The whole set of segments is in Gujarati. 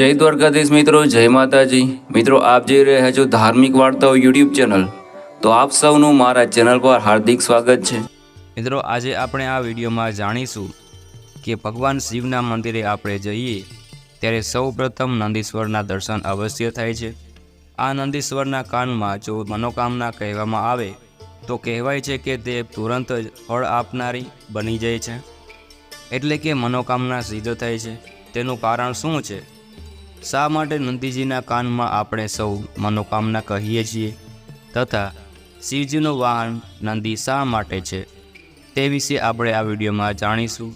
જય દ્વારકાધીશ મિત્રો, જય માતાજી. મિત્રો, આપ જોઈ રહ્યા છો ધાર્મિક વાર્તાઓ યુટ્યુબ ચેનલ. તો આપ સૌનું મારા ચેનલ પર હાર્દિક સ્વાગત છે. મિત્રો, આજે આપણે આ વિડીયોમાં જાણીશું કે ભગવાન શિવના મંદિરે આપણે જઈએ ત્યારે સૌ પ્રથમ નંદીશ્વરના દર્શન અવશ્ય થાય છે. આ નંદીશ્વરના કાનમાં જો મનોકામના કહેવામાં આવે, તો કહેવાય છે કે તે તુરંત જ ફળ આપનારી બની જાય છે. એટલે કે મનોકામના સિદ્ધ થાય છે. તેનું કારણ શું છે? શા માટે નંદીજીના કાનમાં આપણે સૌ મનોકામના કહીએ છીએ? તથા શિવજીનું વાહન નંદી શા માટે છે? તે વિશે આપણે આ વિડીયોમાં જાણીશું.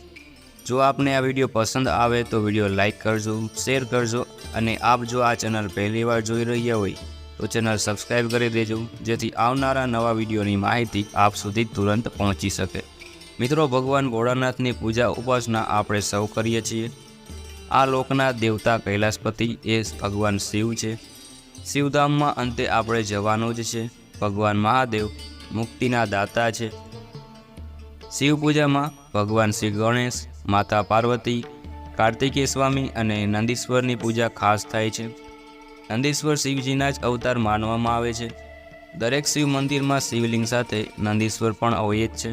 જો આપને આ વીડિયો પસંદ આવે તો વીડિયો લાઇક કરજો, શેર કરજો અને આપ જો આ ચેનલ પહેલીવાર જોઈ રહ્યા હોય તો ચેનલ સબસ્ક્રાઈબ કરી દેજો, જેથી આવનારા નવા વિડીયોની માહિતી આપ સુધી તુરંત પહોંચી શકે. મિત્રો, ભગવાન ભોળાનાથની પૂજા ઉપાસના આપણે સૌ કરીએ છીએ. આ લોકના દેવતા કૈલાસપતિ એ ભગવાન શિવ છે. શિવધામમાં અંતે આપણે જવાનું જ છે. ભગવાન મહાદેવ મુક્તિના દાતા છે. શિવ પૂજામાં ભગવાન શ્રી ગણેશ, માતા પાર્વતી, કાર્તિકેય સ્વામી અને નંદીશ્વરની પૂજા ખાસ થાય છે. નંદીશ્વર શિવજીના જ અવતાર માનવામાં આવે છે. દરેક શિવ મંદિરમાં શિવલિંગ સાથે નંદીશ્વર પણ જ છે.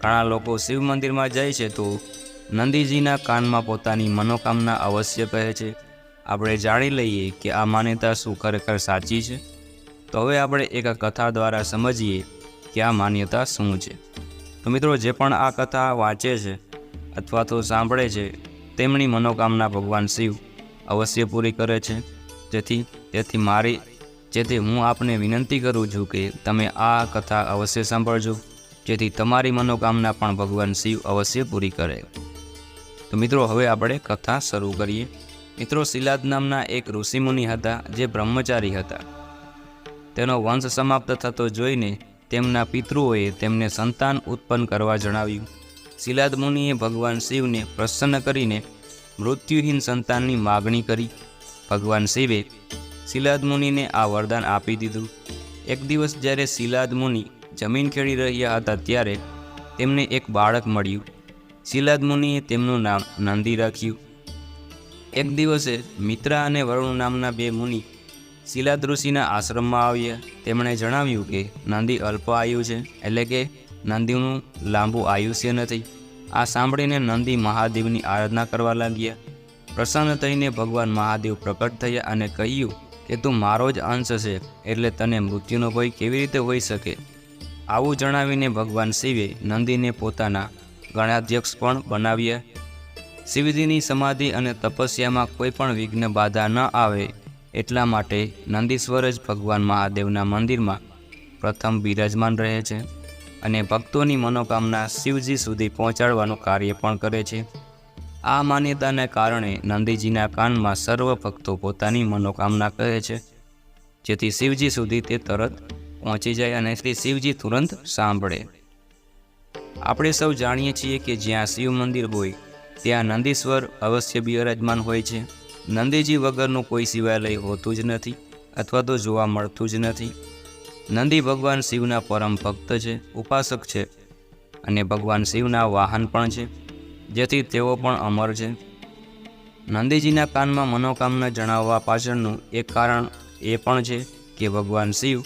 ઘણા લોકો શિવ મંદિરમાં જાય છે તો નંદીજીના કાનમાં પોતાની મનોકામના અવશ્ય કહે છે. આપણે જાણી લઈએ કે આ માન્યતા શું ખરેખર સાચી છે. તો હવે આપણે એક કથા દ્વારા સમજીએ કે આ માન્યતા શું છે. તો મિત્રો, જે પણ આ કથા વાંચે છે અથવા તો સાંભળે છે, તેમની મનોકામના ભગવાન શિવ અવશ્ય પૂરી કરે છે. જેથી, તેથી મારી, જેથી હું આપને વિનંતી કરું છું કે તમે આ કથા અવશ્ય સાંભળજો. જેથી તમારી મનોકામના પણ ભગવાન શિવ અવશ્ય પૂરી કરે. તો મિત્રો, હવે આપણે કથા શરૂ કરીએ. મિત્રો શિલાદ નામના એક ઋષિમુનિ હતા જે બ્રહ્મચારી હતા. તેનો વંશ સમાપ્ત થતો જોઈને તેમના પિતૃઓએ તેમને સંતાન ઉત્પન્ન કરવા જણાવ્યું. શિલાદ મુનિએ ભગવાન શિવને પ્રસન્ન કરીને મૃત્યુહીન સંતાનની માગણી કરી. ભગવાન શિવે શિલાદ મુનિને આ વરદાન આપી દીધું. એક દિવસ જ્યારે શિલાદ મુનિ જમીન ખેડી રહ્યા હતા ત્યારે તેમને એક બાળક મળ્યું. શિલાદ મુનિએ તેમનું નામ નંદી રાખ્યું. એક દિવસે મિત્રા અને વરુણ નામના બે મુનિ શિલાદ ઋષિના આશ્રમમાં આવ્યા. તેમણે જણાવ્યું કે નંદી અલ્પ આયુ છે, એટલે કે નંદીનું લાંબુ આયુષ્ય નથી. આ સાંભળીને નંદી મહાદેવની આરાધના કરવા લાગ્યા. પ્રસન્ન થઈને ભગવાન મહાદેવ પ્રકટ થયા અને કહ્યું કે તું મારો જ અંશ છે, એટલે તને મૃત્યુનો ભય કેવી રીતે હોઈ શકે? આવું જણાવીને ભગવાન શિવે નંદીને પોતાના ગણાધ્યક્ષ પણ બનાવ્યા શિવજીની સમાધિ અને તપસ્યામાં કોઈ પણ વિઘ્ન બાધા ન આવે એટલા માટે નંદીશ્વર જ ભગવાન મહાદેવના મંદિરમાં પ્રથમ બિરાજમાન રહે છે અને ભક્તોની મનોકામના શિવજી સુધી પહોંચાડવાનું કાર્ય પણ કરે છે. આ માન્યતાને કારણે નંદીજીના કાનમાં સર્વ ભક્તો પોતાની મનોકામના કહે છે. જેથી શિવજી સુધી તે તરત પહોંચી જાય અને શ્રી શિવજી તુરંત સાંભળે. આપણે સૌ જાણીએ છીએ કે જ્યાં શિવ મંદિર હોય, ત્યાં નંદીશ્વર અવશ્ય બિરાજમાન હોય છે. નંદીજી વગરનું કોઈ શિવાલય હોતું જ નથી અથવા તો જોવા મળતું જ નથી. નંદી ભગવાન શિવના પરમ ભક્ત છે, ઉપાસક છે અને ભગવાન શિવના વાહન પણ છે, જેથી તેઓ પણ અમર છે. નંદીજીના કાનમાં મનોકામના જણાવવા પાછળનું એક કારણ એ પણ છે કે ભગવાન શિવ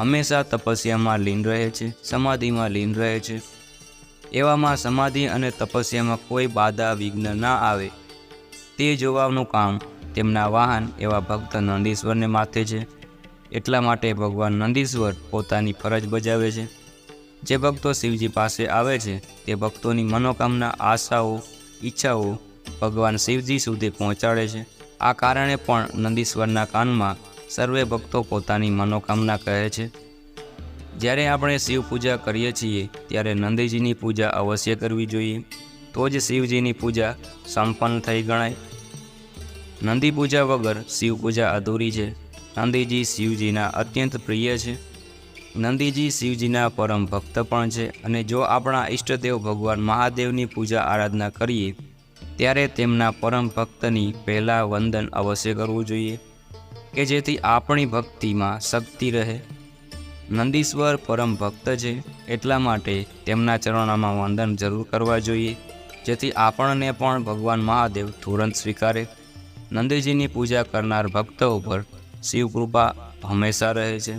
હંમેશા તપસ્યામાં લીન રહે છે, સમાધિમાં લીન રહે છે. એવામાં સમાધિ અને તપસ્યામાં કોઈ બાધા વિઘ્ન ના આવે. તે જોવાનું કામ તેમના વાહન એવા ભક્ત નંદીશ્વરને માથે છે. એટલા માટે ભગવાન નંદીશ્વર પોતાની ફરજ બજાવે છે. જે ભક્તો શિવજી પાસે આવે છે, તે ભક્તોની મનોકામના, આશાઓ, ઈચ્છાઓ ભગવાન શિવજી સુધી પહોંચાડે છે. આ કારણે પણ નંદીશ્વરના કાનમાં સર્વે ભક્તો પોતાની મનોકામના કહે છે. જ્યારે આપણે શિવ પૂજા કરીએ છીએ, ત્યારે નંદીજીની પૂજા અવશ્ય કરવી જોઈએ. તો જ શિવજીની પૂજા સંપન્ન થઈ ગણાય. નંદી પૂજા વગર શિવ પૂજા અધૂરી છે. નંદીજી શિવજીના અત્યંત પ્રિય છે. નંદીજી શિવજીના પરમ ભક્ત પણ છે અને જો આપણા ઈષ્ટદેવ ભગવાન મહાદેવની પૂજા આરાધના કરીએ, ત્યારે તેમના પરમ ભક્તની પહેલાં વંદન અવશ્ય કરવું જોઈએ. કે જેથી આપણી ભક્તિમાં શક્તિ રહે. નંદીશ્વર પરમ ભક્ત છે, એટલા માટે તેમના ચરણોમાં વંદન જરૂર કરવા જોઈએ, જેથી આપણને પણ ભગવાન મહાદેવ તુરંત સ્વીકારે. નંદીજીની પૂજા કરનાર ભક્તો ઉપર શિવ કૃપા હંમેશા રહે છે.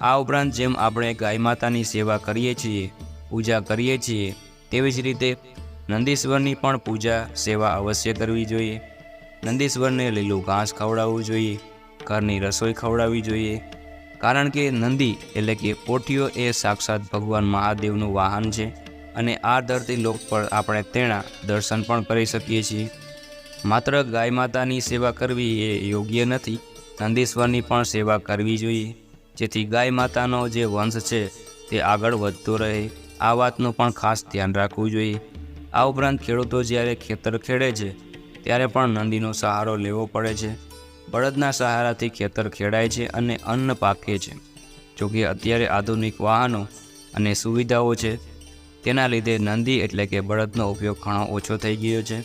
આ ઉપરાંત જેમ આપણે ગાય માતાની સેવા કરીએ છીએ, પૂજા કરીએ છીએ, તેવી જ રીતે નંદીશ્વરની પણ પૂજા સેવા અવશ્ય કરવી જોઈએ. નંદીશ્વરને લીલું ઘાસ ખવડાવવું જોઈએ, ઘરની રસોઈ ખવડાવવી જોઈએ કારણ કે નંદી એટલે કે પોઠીઓ એ સાક્ષાત ભગવાન મહાદેવનું વાહન છે અને આ ધરતી લોક પર આપણે તેના દર્શન પણ કરી શકીએ છીએ. માત્ર ગાય માતાની સેવા કરવી એ યોગ્ય નથી, નંદીશ્વરની પણ સેવા કરવી જોઈએ. જેથી ગાય માતાનો જે વંશ છે તે આગળ વધતો રહે, આ વાતનું પણ ખાસ ધ્યાન રાખવું જોઈએ. આ ઉપરાંત ખેડૂતો જ્યારે ખેતર ખેડે છે, ત્યારે પણ નંદીનો સહારો લેવો પડે છે. બળદના સહારાથી ખેતર ખેડાય છે અને અન્ન પાકે છે. જોકે અત્યારે આધુનિક વાહનો અને સુવિધાઓ છે, તેના લીધે નંદી એટલે કે બળદનો ઉપયોગ ઘણો ઓછો થઈ ગયો છે.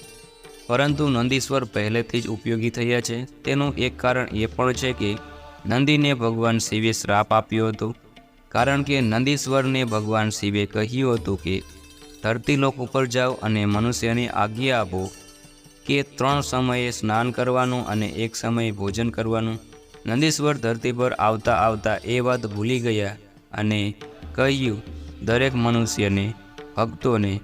પરંતુ નંદીશ્વર પહેલેથી જ ઉપયોગી થયા છે. તેનું એક કારણ એ પણ છે કે નંદીને ભગવાન શિવે શ્રાપ આપ્યો હતો. કારણ કે નંદીશ્વરને ભગવાન શિવે કહ્યું હતું કે ધરતી લોક ઉપર જાઓ અને મનુષ્યને આજ્ઞા આપો કે ત્રણ સમયે સ્નાન કરવાનું અને એક સમયે ભોજન કરવાનું. નંદીશ્વર ધરતી પર આવતા આવતા એ વાત ભૂલી ગયા અને કહ્યું, દરેક મનુષ્યને, ભક્તોને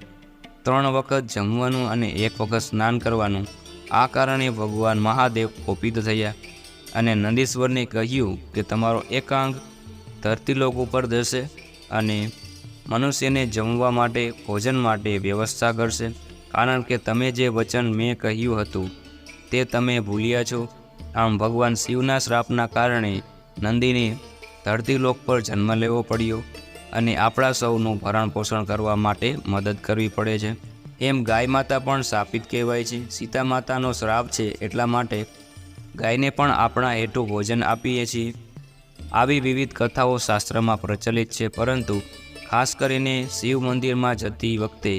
ત્રણ વખત જમવાનું અને એક વખત સ્નાન કરવાનું. આ કારણે ભગવાન મહાદેવ કોપિત થયા અને નંદીશ્વરને કહ્યું કે તમારો એકાંગ ધરતીલોક ઉપર જશે અને મનુષ્યને જમવા માટે, ભોજન માટે વ્યવસ્થા કરશે. કારણ કે તમે જે વચન મેં કહ્યું હતું, તે તમે ભૂલ્યા છો. આમ ભગવાન શિવના શ્રાપના કારણે નંદીને ધરતીલોક પર જન્મ લેવો પડ્યો અને આપણા સૌનું ભરણ પોષણ કરવા માટે મદદ કરવી પડે છે. એમ ગાય માતા પણ શાપિત કહેવાય છે. સીતા માતાનો શ્રાપ છે એટલા માટે ગાયને પણ આપણા હેઠું ભોજન આપીએ છીએ. આવી વિવિધ કથાઓ શાસ્ત્રમાં પ્રચલિત છે, પરંતુ ખાસ કરીને શિવ મંદિરમાં જતી વખતે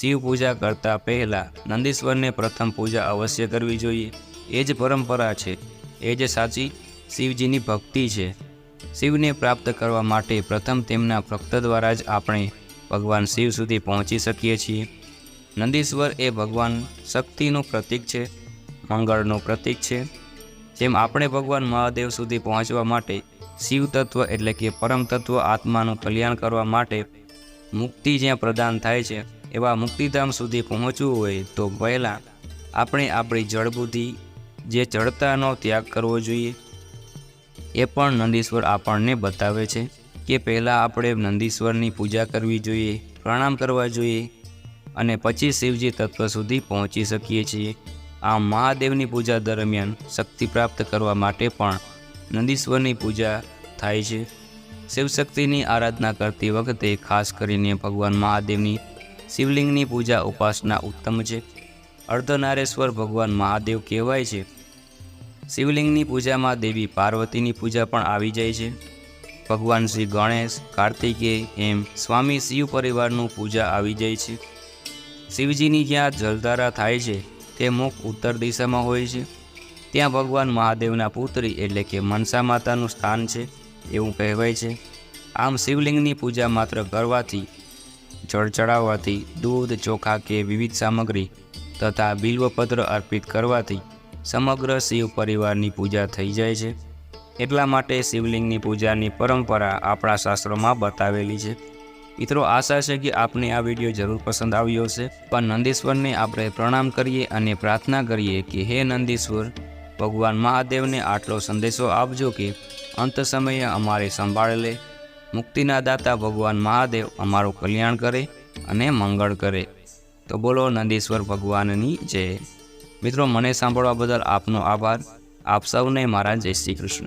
શિવ પૂજા કરતાં પહેલાં નંદીશ્વરને પ્રથમ પૂજા અવશ્ય કરવી જોઈએ. એ જ પરંપરા છે. એ જ સાચી શિવજીની ભક્તિ છે. શિવને પ્રાપ્ત કરવા માટે પ્રથમ તેમના ભક્ત દ્વારા જ આપણે ભગવાન શિવ સુધી પહોંચી શકીએ છીએ. નંદીશ્વર એ ભગવાન શક્તિનું પ્રતીક છે, મંગળનું પ્રતીક છે. જેમ આપણે ભગવાન મહાદેવ સુધી પહોંચવા માટે શિવ તત્વ એટલે કે પરમ તત્વ આત્માનું કલ્યાણ કરવા માટે મુક્તિ જ્યાં પ્રદાન થાય છે એવા મુક્તિધામ સુધી પહોંચવું હોય તો પહેલાં આપણે આપણી જળબુદ્ધિ જે જડતાનો ત્યાગ કરવો જોઈએ. એ પણ નંદીશ્વર આપણને બતાવે છે કે પહેલાં આપણે નંદીશ્વરની પૂજા કરવી જોઈએ, પ્રણામ કરવા જોઈએ અને પછી શિવજી તત્વ સુધી પહોંચી શકીએ છીએ. આમ મહાદેવની પૂજા દરમિયાન શક્તિ પ્રાપ્ત કરવા માટે પણ નંદીશ્વરની પૂજા થાય છે. શિવશક્તિની આરાધના કરતી વખતે ખાસ કરીને ભગવાન મહાદેવની શિવલિંગની પૂજા ઉપાસના ઉત્તમ છે. અર્ધનારેશ્વર ભગવાન મહાદેવ કહેવાય છે. શિવલિંગની પૂજામાં દેવી પાર્વતીની પૂજા પણ આવી જાય છે. ભગવાન શ્રી ગણેશ કાર્તિકેય એમ સ્વામી શિવ પરિવારનું પૂજા આવી જાય છે. શિવજીની જ્યાં જલધારા થાય છે, તે મુખ ઉત્તર દિશામાં હોય છે. ત્યાં ભગવાન મહાદેવના પુત્રી એટલે કે મનસા માતાનું સ્થાન છે, એવું કહેવાય છે. આમ શિવલિંગની પૂજા માત્ર કરવાથી જળ ચડાવવાથી દૂધ, ચોખા કે વિવિધ સામગ્રી તથા બિલ્વપત્ર અર્પિત કરવાથી સમગ્ર શિવ પરિવારની પૂજા થઈ જાય છે. એટલા માટે શિવલિંગની પૂજાની પરંપરા આપણા શાસ્ત્રોમાં બતાવેલી છે. મિત્રો, આશા છે કે આપને આ વીડિયો જરૂર પસંદ આવ્યો હશે. પણ નંદીશ્વરને આપણે પ્રણામ કરીએ અને પ્રાર્થના કરીએ કે હે નંદીશ્વર, ભગવાન મહાદેવને આટલો સંદેશો આપજો કે અંત સમયે અમારે સંભાળ લે. મુક્તિના દાતા ભગવાન મહાદેવ અમારું કલ્યાણ કરે અને મંગળ કરે. તો બોલો નંદીશ્વર ભગવાનની જય. મિત્રો, મને સાંભળવા બદલ આપનો આભાર. આપ સૌને મારા જય શ્રી કૃષ્ણ.